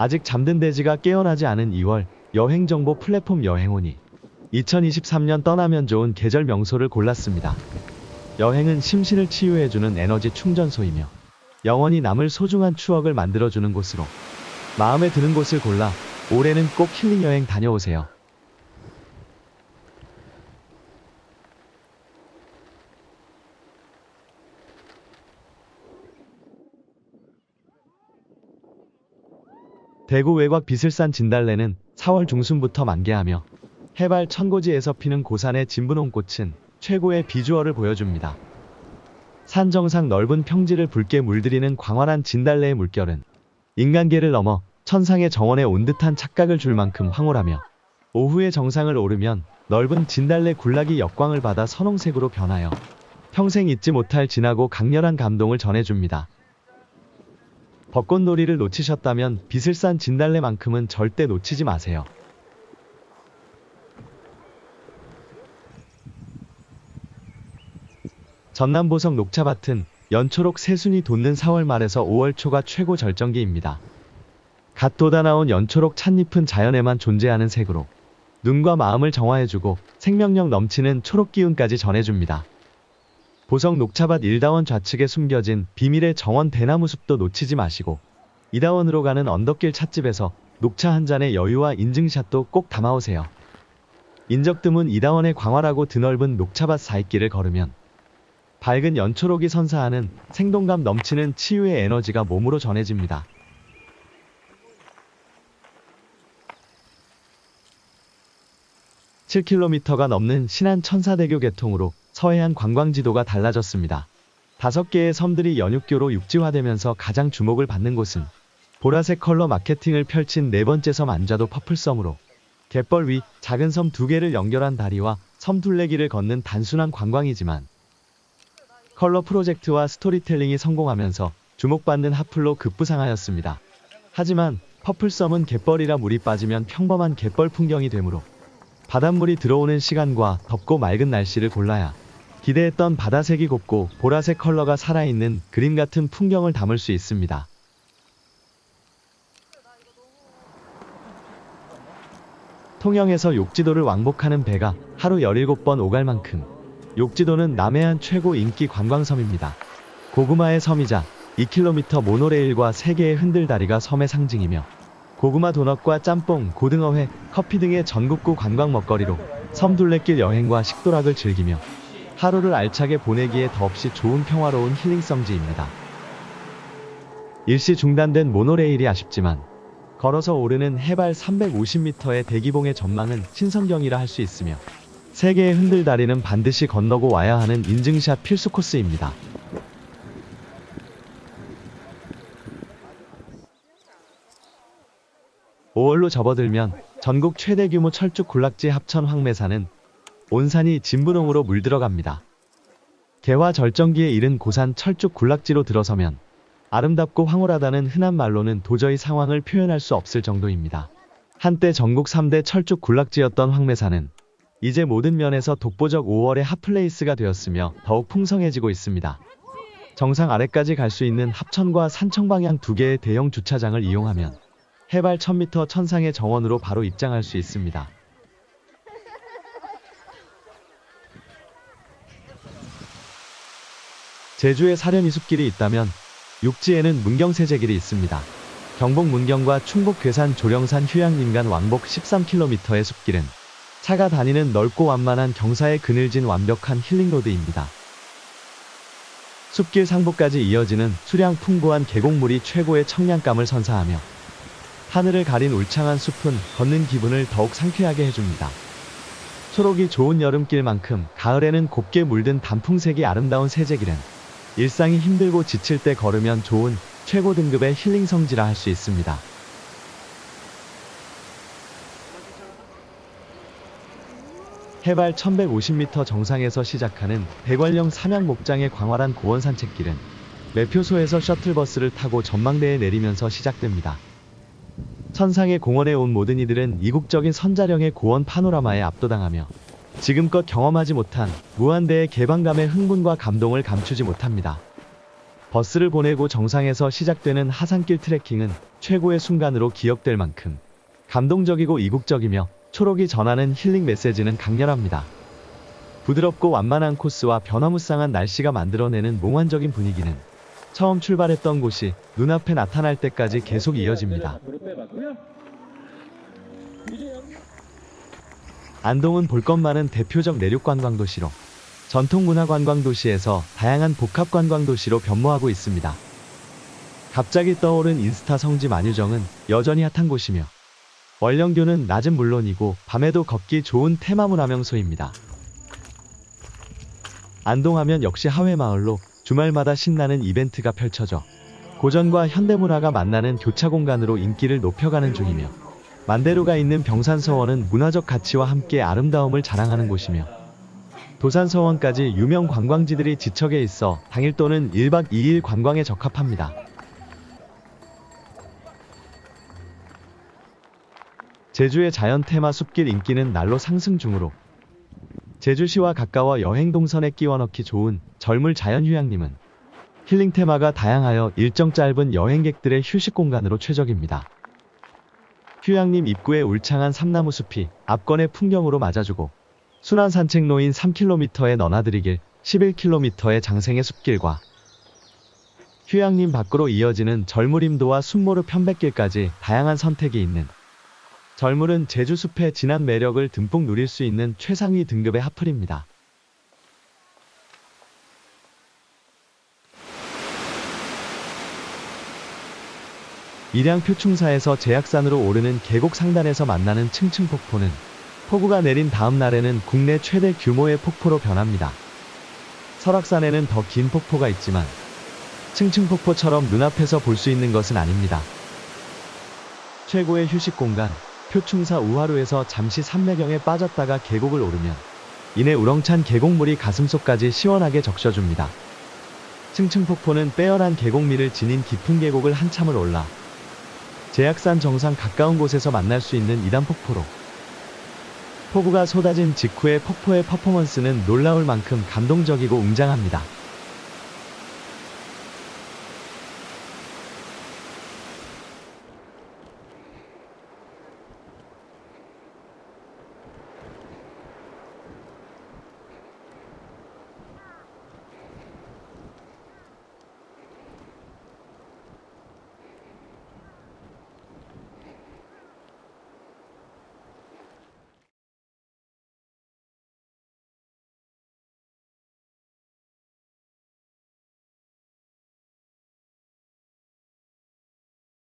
아직 잠든 대지가 깨어나지 않은 2월 여행정보 플랫폼 여행원이 2023년 떠나면 좋은 계절 명소를 골랐습니다. 여행은 심신을 치유해주는 에너지 충전소이며 영원히 남을 소중한 추억을 만들어주는 곳으로 마음에 드는 곳을 골라 올해는 꼭 힐링 여행 다녀오세요. 대구 외곽 비슬산 진달래는 4월 중순부터 만개하며 해발 천고지에서 피는 고산의 진분홍꽃은 최고의 비주얼을 보여줍니다. 산 정상 넓은 평지를 붉게 물들이는 광활한 진달래의 물결은 인간계를 넘어 천상의 정원에 온 듯한 착각을 줄 만큼 황홀하며 오후의 정상을 오르면 넓은 진달래 군락이 역광을 받아 선홍색으로 변하여 평생 잊지 못할 진하고 강렬한 감동을 전해줍니다. 벚꽃놀이를 놓치셨다면 비슬산 진달래만큼은 절대 놓치지 마세요. 전남보성 녹차밭은 연초록 새순이 돋는 4월 말에서 5월 초가 최고 절정기입니다. 갓 돋아나온 연초록 찻잎은 자연에만 존재하는 색으로 눈과 마음을 정화해주고 생명력 넘치는 초록 기운까지 전해줍니다. 보성 녹차밭 일다원 좌측에 숨겨진 비밀의 정원 대나무 숲도 놓치지 마시고 이다원으로 가는 언덕길 찻집에서 녹차 한 잔의 여유와 인증샷도 꼭 담아오세요. 인적 드문 이다원의 광활하고 드넓은 녹차밭 사이길을 걸으면 밝은 연초록이 선사하는 생동감 넘치는 치유의 에너지가 몸으로 전해집니다. (7km가) 넘는 신안 천사대교 개통으로 서해안 관광 지도가 달라졌습니다. 다섯 개의 섬들이 연육교로 육지화되면서 가장 주목을 받는 곳은 보라색 컬러 마케팅을 펼친 네 번째 섬 안좌도 퍼플섬으로 갯벌 위 작은 섬 두 개를 연결한 다리와 섬 둘레길을 걷는 단순한 관광이지만 컬러 프로젝트와 스토리텔링이 성공하면서 주목받는 하플로 급부상하였습니다. 하지만 퍼플섬은 갯벌이라 물이 빠지면 평범한 갯벌 풍경이 되므로 바닷물이 들어오는 시간과 덥고 맑은 날씨를 골라야 기대했던 바다색이 곱고 보라색 컬러가 살아있는 그림 같은 풍경을 담을 수 있습니다. 통영에서 욕지도를 왕복하는 배가 하루 17번 오갈 만큼 욕지도는 남해안 최고 인기 관광섬입니다. 고구마의 섬이자 2km 모노레일과 3개의 흔들다리가 섬의 상징이며 고구마 도넛과 짬뽕, 고등어회, 커피 등의 전국구 관광 먹거리로 섬 둘레길 여행과 식도락을 즐기며 하루를 알차게 보내기에 더없이 좋은 평화로운 힐링성지입니다. 일시 중단된 모노레일이 아쉽지만 걸어서 오르는 해발 350m의 대기봉의 전망은 신성경이라 할 수 있으며 세 개의 흔들 다리는 반드시 건너고 와야 하는 인증샷 필수 코스입니다. 오월로 접어들면 전국 최대 규모 철쭉 군락지 합천 황매산은 온산이 진분홍으로 물들어갑니다. 개화 절정기에 이른 고산 철쭉 군락지로 들어서면 아름답고 황홀하다는 흔한 말로는 도저히 상황을 표현할 수 없을 정도입니다. 한때 전국 3대 철쭉 군락지였던 황매산은 이제 모든 면에서 독보적 5월의 핫플레이스가 되었으며 더욱 풍성해지고 있습니다. 정상 아래까지 갈 수 있는 합천과 산청 방향 두 개의 대형 주차장을 이용하면 해발 1000m 천상의 정원으로 바로 입장할 수 있습니다. 제주에 사려니 숲길이 있다면 육지에는 문경세제길이 있습니다. 경북 문경과 충북 괴산 조령산 휴양림간 왕복 13km의 숲길은 차가 다니는 넓고 완만한 경사에 그늘진 완벽한 힐링로드입니다. 숲길 상부까지 이어지는 수량 풍부한 계곡물이 최고의 청량감을 선사하며 하늘을 가린 울창한 숲은 걷는 기분을 더욱 상쾌하게 해줍니다. 초록이 좋은 여름길만큼 가을에는 곱게 물든 단풍색이 아름다운 세제길은 일상이 힘들고 지칠 때 걸으면 좋은 최고 등급의 힐링 성지라 할 수 있습니다. 해발 1150m 정상에서 시작하는 대관령 삼양 목장의 광활한 고원 산책길은 매표소에서 셔틀버스를 타고 전망대에 내리면서 시작됩니다. 천상의 공원에 온 모든 이들은 이국적인 선자령의 고원 파노라마에 압도당하며 지금껏 경험하지 못한 무한대의 개방감의 흥분과 감동을 감추지 못합니다. 버스를 보내고 정상에서 시작되는 하산길 트레킹은 최고의 순간으로 기억될 만큼 감동적이고 이국적이며 초록이 전하는 힐링 메시지는 강렬합니다. 부드럽고 완만한 코스와 변화무쌍한 날씨가 만들어내는 몽환적인 분위기는 처음 출발했던 곳이 눈앞에 나타날 때까지 계속 이어집니다. 안동은 볼 것 많은 대표적 내륙 관광 도시로 전통 문화 관광 도시에서 다양한 복합 관광 도시로 변모하고 있습니다. 갑자기 떠오른 인스타 성지 만유정은 여전히 핫한 곳이며 월령교는 낮은 물론이고 밤에도 걷기 좋은 테마 문화 명소입니다. 안동하면 역시 하회마을로 주말마다 신나는 이벤트가 펼쳐져 고전과 현대문화가 만나는 교차 공간으로 인기를 높여가는 중이며 만대루가 있는 병산서원은 문화적 가치와 함께 아름다움을 자랑하는 곳이며 도산서원까지 유명 관광지들이 지척에 있어 당일 또는 1박 2일 관광에 적합합니다. 제주의 자연 테마 숲길 인기는 날로 상승 중으로 제주시와 가까워 여행 동선에 끼워 넣기 좋은 젊을 자연 휴양림은 힐링 테마가 다양하여 일정 짧은 여행객들의 휴식 공간으로 최적입니다. 휴양림 입구에 울창한 삼나무 숲이 앞건의 풍경으로 맞아주고 순환 산책로인 3km의 너나들이길 11km의 장생의 숲길과 휴양림 밖으로 이어지는 절무림도와 순모르 편백길까지 다양한 선택이 있는 절물은 제주 숲의 진한 매력을 듬뿍 누릴 수 있는 최상위 등급의 하플입니다. 일양 표충사에서 제약산으로 오르는 계곡 상단에서 만나는 층층폭포는 폭우가 내린 다음 날에는 국내 최대 규모의 폭포로 변합니다. 설악산에는 더 긴 폭포가 있지만 층층폭포처럼 눈앞에서 볼 수 있는 것은 아닙니다. 최고의 휴식 공간, 표충사 우하루에서 잠시 산매경에 빠졌다가 계곡을 오르면 이내 우렁찬 계곡물이 가슴속까지 시원하게 적셔줍니다. 층층폭포는 빼어난 계곡미를 지닌 깊은 계곡을 한참을 올라 제약산 정상 가까운 곳에서 만날 수 있는 이단 폭포로 폭우가 쏟아진 직후의 폭포의 퍼포먼스는 놀라울 만큼 감동적이고 웅장합니다.